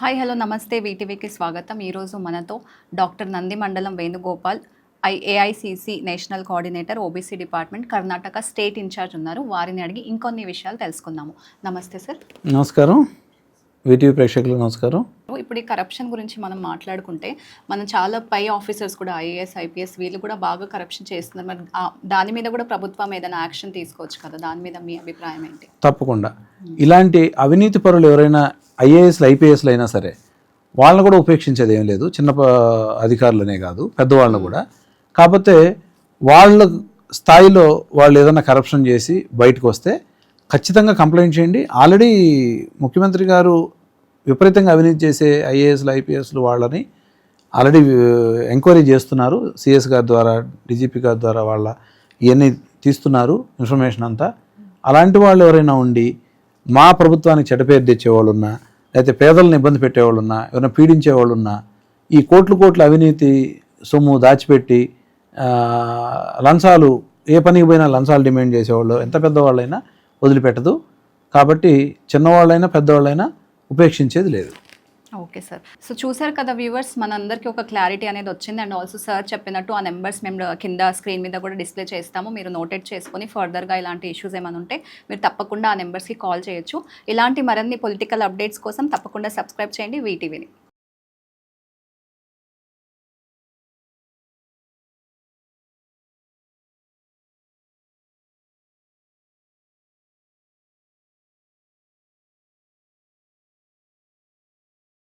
Hi hello నమస్తే. వీటీవీకి స్వాగతం. ఈరోజు మనతో doctor Nandi Mandalam Venugopal I AICC national coordinator OBC department Karnataka state in charge ఉన్నారు. వారిని అడిగి ఇంకొన్ని విషయాలు తెలుసుకుందాము. నమస్తే సార్. నమస్కారం. వీటీవీ ప్రేక్షకులకు నమస్కారం. ఇప్పుడు ఈ కరప్షన్ గురించి మనం మాట్లాడుకుంటే మనం చాలా పై ఆఫీసర్స్ కూడా ఐఏఎస్ ఐపీఎస్ వీళ్ళు కూడా బాగా కరప్షన్ చేస్తున్నారు. మరి దాని మీద కూడా ప్రభుత్వం ఏదైనా యాక్షన్ తీసుకోవచ్చు కదా? దాని మీద మీ అభిప్రాయం ఏంటి? తప్పకుండా. ఇలాంటి అవినీతి పరులు ఎవరైనా ఐఏఎస్లు ఐపీఎస్లు అయినా సరే వాళ్ళని కూడా ఉపేక్షించేది ఏం లేదు. చిన్న అధికారులనే కాదు పెద్దవాళ్ళని కూడా. కాకపోతే వాళ్ళ స్థాయిలో వాళ్ళు ఏదైనా కరప్షన్ చేసి బయటకు వస్తే ఖచ్చితంగా కంప్లైంట్ చేయండి. ఆల్రెడీ ముఖ్యమంత్రి గారు విపరీతంగా అవినీతి చేసే ఐఏఎస్లు ఐపీఎస్లు వాళ్ళని ఆల్రెడీ ఎంక్వైరీ చేస్తున్నారు. సిఎస్ గారి ద్వారా డీజీపీ గారి ద్వారా వాళ్ళ ఇవన్నీ తీస్తున్నారు ఇన్ఫర్మేషన్ అంతా. అలాంటి వాళ్ళు ఎవరైనా ఉండి మా ప్రభుత్వానికి చెడ్డపేరు తెచ్చేవాళ్ళు ఉన్నా అయితే పేదలను ఇబ్బంది పెట్టేవాళ్ళున్నా ఎవరైనా పీడించేవాళ్ళున్నా ఈ కోట్లు కోట్ల అవినీతి సొమ్ము దాచిపెట్టి లంచాలు ఏ పనికి పోయినా లంచాలు డిమాండ్ చేసేవాళ్ళు ఎంత పెద్దవాళ్ళైనా వదిలిపెట్టదు. కాబట్టి చిన్నవాళ్ళైనా పెద్దవాళ్ళైనా ఉపేక్షించేది లేదు. Okay sir. సో చూసారు కదా వ్యూవర్స్ మనందరికీ ఒక క్లారిటీ అనేది వచ్చింది. అండ్ ఆల్సో సార్ చెప్పినట్టు ఆ నెంబర్స్ మేము కింద స్క్రీన్ మీద కూడా డిస్ప్లే చేస్తాము. మీరు నోటెడ్ చేసుకొని ఫర్దర్గా ఇలాంటి ఇష్యూస్ ఏమైనా ఉంటే మీరు తప్పకుండా ఆ నెంబర్స్కి కాల్ చేయొచ్చు. ఇలాంటి మరిన్ని పొలిటికల్ అప్డేట్స్ కోసం తప్పకుండా సబ్స్క్రైబ్ చేయండి. వీటీవీని